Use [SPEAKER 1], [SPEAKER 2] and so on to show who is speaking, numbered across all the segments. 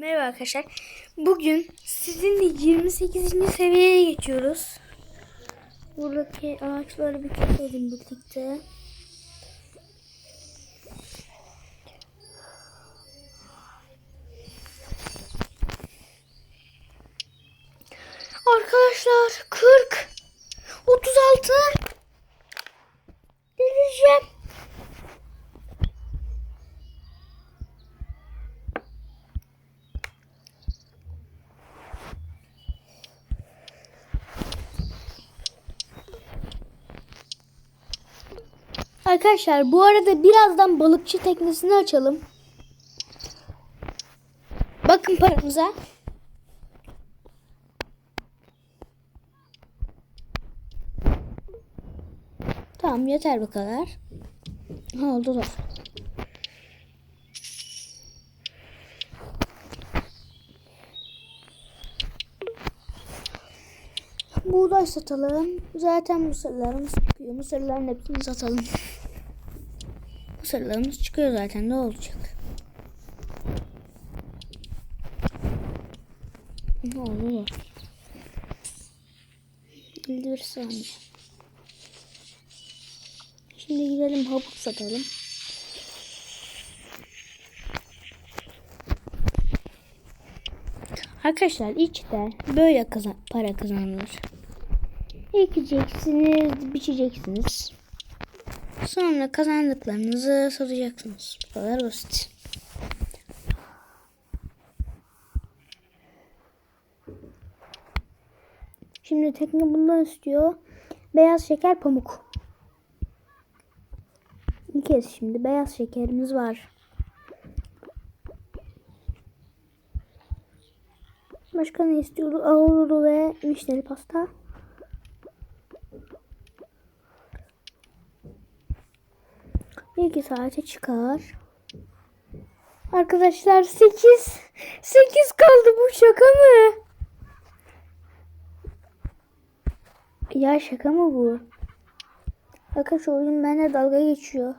[SPEAKER 1] Merhaba arkadaşlar. Bugün sizinle 28. seviyeye geçiyoruz. Buradaki ağaçları bir keselim birlikte. Arkadaşlar 40 Arkadaşlar bu arada birazdan balıkçı teknesini açalım. Bakın paramıza. Tamam yeter bu kadar. Ha oldu da. Buğday satalım. Zaten mısırlarımız çıkıyor. Mısırların hepsini satalım. Mısırlarımız çıkıyor zaten. Ne olacak? Ne oldu? 51 saniye. Şimdi gidelim habuk satalım. Arkadaşlar işte böyle kazan para kazanılır. Ekeceksiniz, biçeceksiniz. Sonra kazandıklarınızı satacaksınız. Bu kadar basit. Şimdi tekne bundan istiyor. Beyaz şeker pamuk. Bir kez şimdi beyaz şekerimiz var. Başka ne istiyordu? Ahurulu ve vişneli pasta. Bir iki çıkar. Arkadaşlar 8 8 kaldı bu şaka mı? Ya şaka mı bu? Arkadaşlar oyun benimle dalga geçiyor.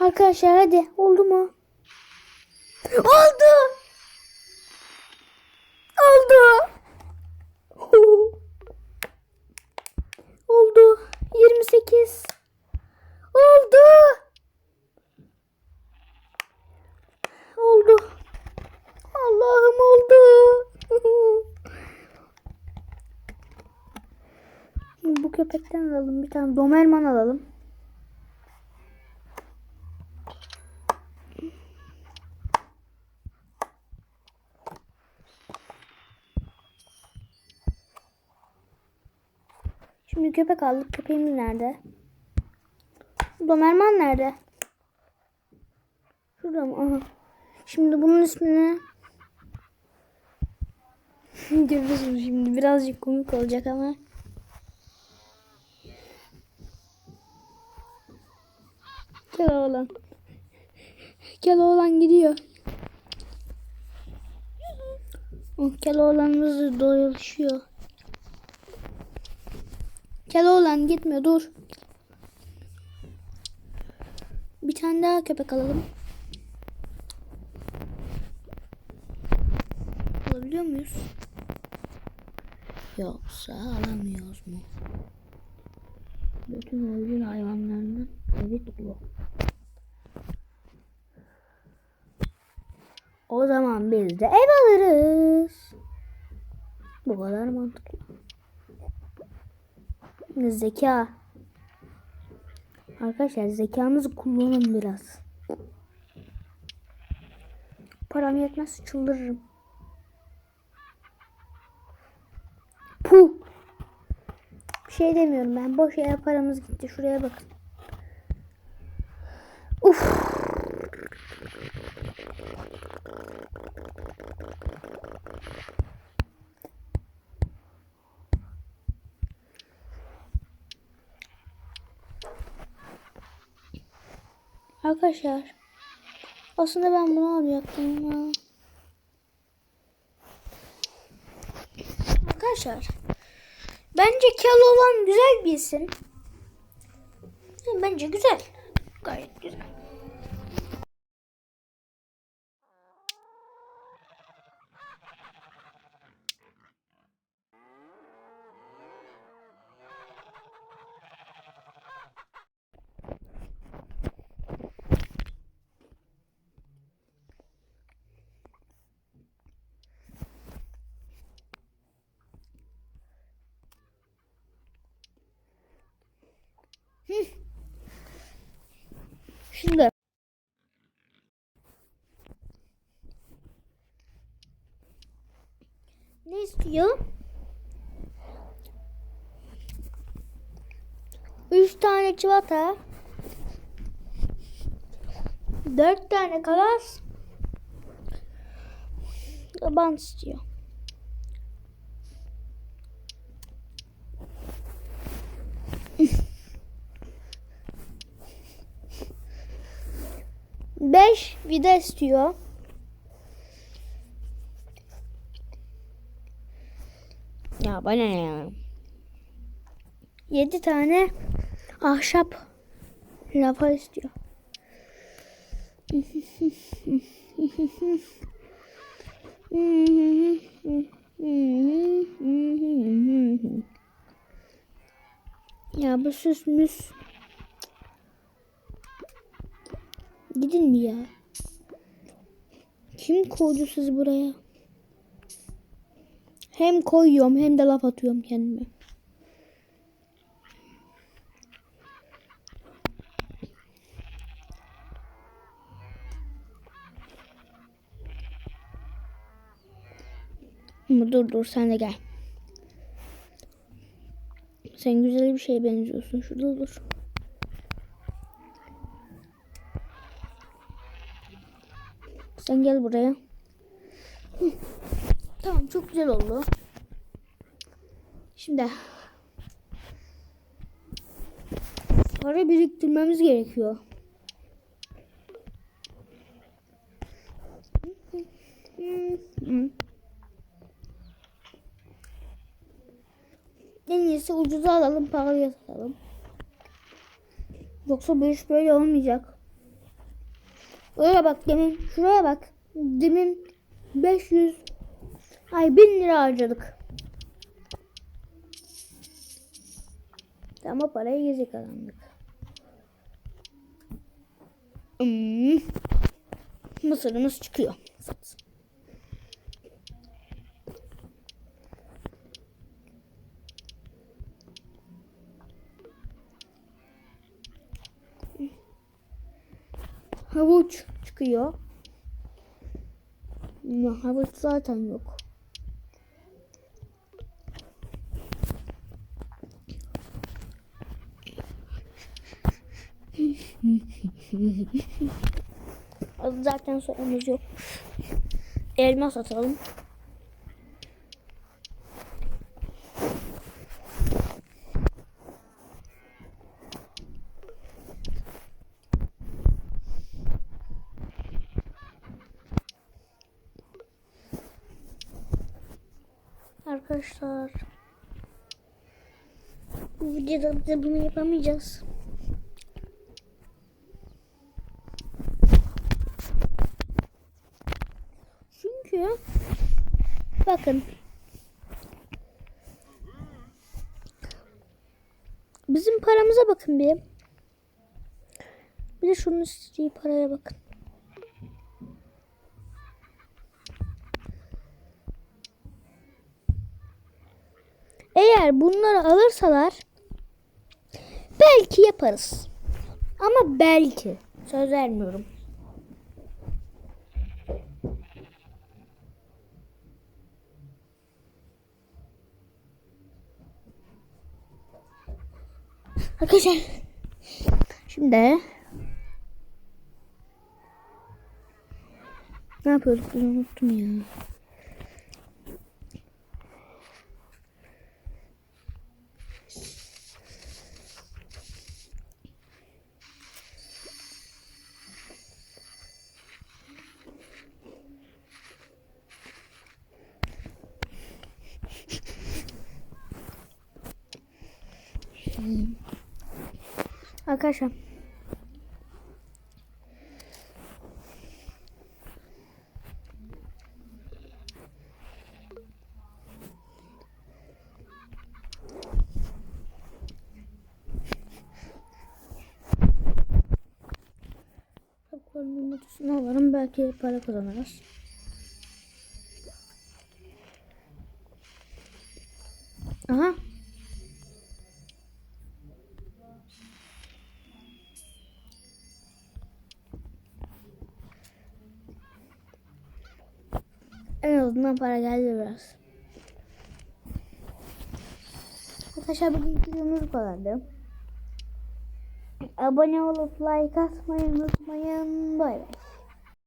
[SPEAKER 1] Arkadaşlar hadi oldu mu? Oldu. Oldu. 28. Oldu. Oldu. Allah'ım oldu. Bu köpekten alalım. Bir tane Doberman alalım. Şimdi köpek aldık. Köpeğimiz nerede? Doberman nerede? Şurada mı? Aha. Şimdi bunun ismini Görüyorsunuz şimdi birazcık komik olacak ama. Gel oğlan. Gel oğlan gidiyor. Oh, Gel oğlanımız doyuluşuyor. Gel oğlan gitme dur. Bir tane daha köpek alalım. Alabiliyor muyuz? Yoksa alamıyoruz mu? Bütün evcil hayvanlarının evi dolu. O zaman biz de ev alırız. Bu kadar mantıklı. Zeka. Arkadaşlar zekanızı kullanın biraz. Param yetmez çıldırırım. Puh. Bir şey demiyorum ben. Boş yere paramız gitti. Şuraya bakın. Arkadaşlar. Aslında ben bunu alacaktım ya. Arkadaşlar. Bence Keloğlan güzel bir isim. Bence güzel. Gayet güzel. Şimdi ne istiyor? Üç tane çikolata. Dört tane kalas. Taban istiyor. Beş vida istiyor. Ya bana ya? Yedi tane ahşap lapa istiyor. Ya bu süs müs. Gidin ya? Kim koydu sizi buraya? Hem koyuyorum hem de laf atıyorum kendime. Ama dur dur sen de gel. Sen güzel bir şeye benziyorsun. Şurada dur. Sen gel buraya. Tamam çok güzel oldu. Şimdi para biriktirmemiz gerekiyor. En iyisi ucuza alalım, pahalıya satalım. Yoksa bu iş böyle olmayacak. Oraya bak demin, şuraya bak. Demin 500 ay 1000 lira harcadık. Ama parayı gezi kazandık. Hmm. Mısırımız çıkıyor. Çıkıyor. Havuç zaten yok. Zaten sorumuz yok. Elma satalım. Arkadaşlar bu videoda bize bunu yapamayacağız. Çünkü bakın bizim paramıza bakın bir. Bir de şunun istediği paraya bakın. Eğer bunları alırsalar belki yaparız. Ama belki. Söz vermiyorum. Arkadaşlar şimdi ne yapıyorduk unuttum ya. çizeyim. Arkadaşlar. Kolunu tutsun alırım. Belki para kazanırız. Aha. En azından para geldi biraz. Arkadaşlar bugünkü videomuz bu kadardı. Abone olup like atmayı unutmayın. Bay bay.